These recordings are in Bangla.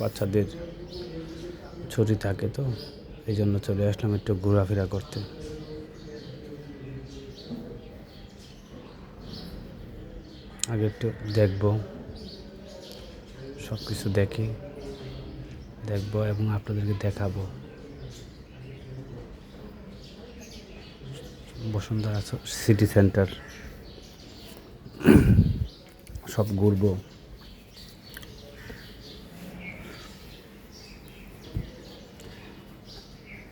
বাচ্চাদের ছুটি থাকে তো, এই জন্য চলে আসলাম একটু ঘোরাফেরা করতে। আগে একটু দেখব সব কিছু দেখি, দেখব এবং আপনাদেরকে দেখাবো। বসুন্ধরা সিটি সেন্টার সব ঘুরবো।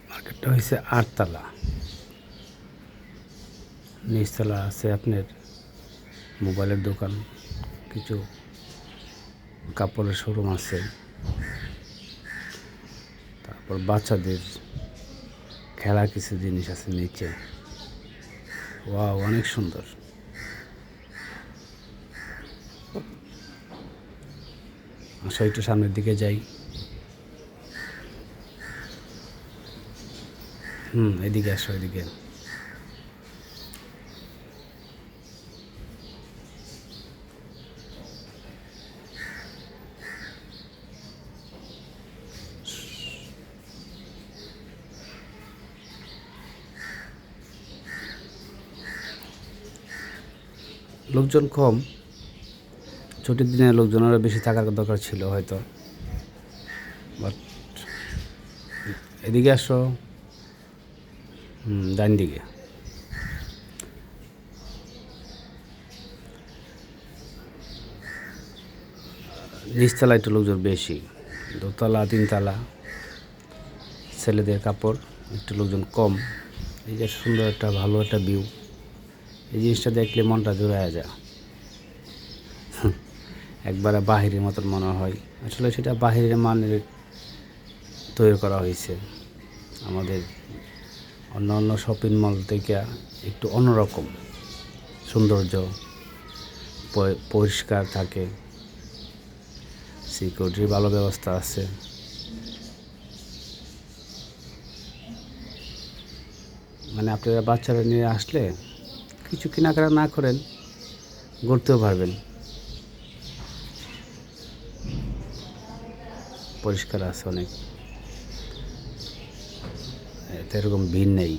মার্কেটটা হয়েছে আটতলা। নিচতলা আছে আপনার মোবাইলের দোকান, কিছু কাপড়ের শোরুম আছে। তারপর বাচ্চাদের খেলা কিছু জিনিস আছে নিচে। ওয়া অনেক সুন্দর। একটু সামনের দিকে যাই। হুম এদিকে আসো এদিকে। লোকজন কম। ছুটির দিনে লোকজন আরও বেশি থাকার দরকার ছিল হয়তো। বাট এদিকে আসো। ডান দিকে। নিচতলা একটু লোকজন বেশি। দোতলা, তিনতলা। ছেলেদের কাপড়, একটু লোকজন কম। এই যে সুন্দর একটা, ভালো একটা ভিউ এই জিনিসটা দেখলে মনটা জোড়ায় যায়। একবারে বাহিরের মতন মনে হয়। আসলে সেটা বাহিরের মানের তৈরি করা হয়েছে। আমাদের অন্য অন্য শপিং মল থেকে একটু অন্যরকম সৌন্দর্য পরিষ্কার থাকে। সিকিউরিটির ভালো ব্যবস্থা আছে। মানে আপনারা বাচ্চারা নিয়ে আসলে কিছু কেনাকাটা না করেন ঘুরতেও পারবেন। পরিষ্কার আছে অনেক। এতে এরকম ভিড় নেই।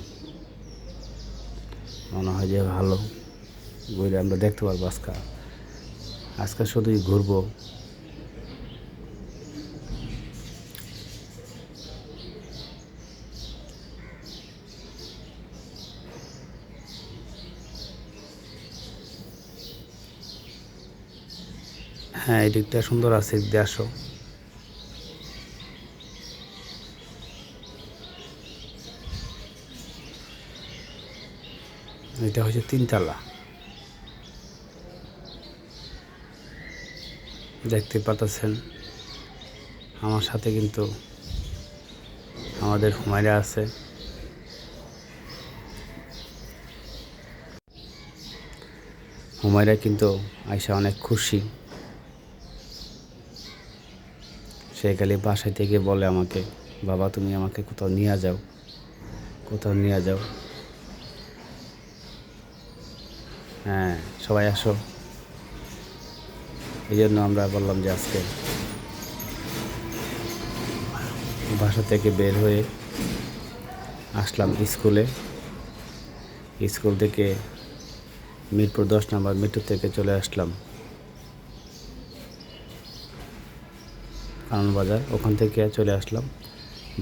মনে হয় যে ভালো। ঘুরে আমরা দেখতে পারব আজকে। আজকে শুধুই ঘুরবো। হ্যাঁ এই দিকটা সুন্দর আছে আসো। এটা হচ্ছে তিনতলা। দেখতে পাতাছেন। আমার সাথে কিন্তু আমাদের হুমায়রা আছে। হুমায়রা কিন্তু আয়সা অনেক খুশি। সে খালি বাসায় থেকে বলে আমাকে, বাবা, তুমি আমাকে কোথাও নিয়ে যাও, কোথাও নিয়ে যাও। হ্যাঁ। সবাই আসো। এই জন্য আমরা বললাম যে আজকে বাসা থেকে বের হয়ে আসলাম স্কুলে। স্কুল থেকে মিরপুর দশ নম্বর মেট্রো থেকে চলে আসলাম। আনন্দবাজার ওখান থেকে চলে আসলাম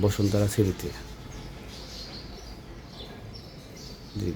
বসুন্ধরা সিটিতে জি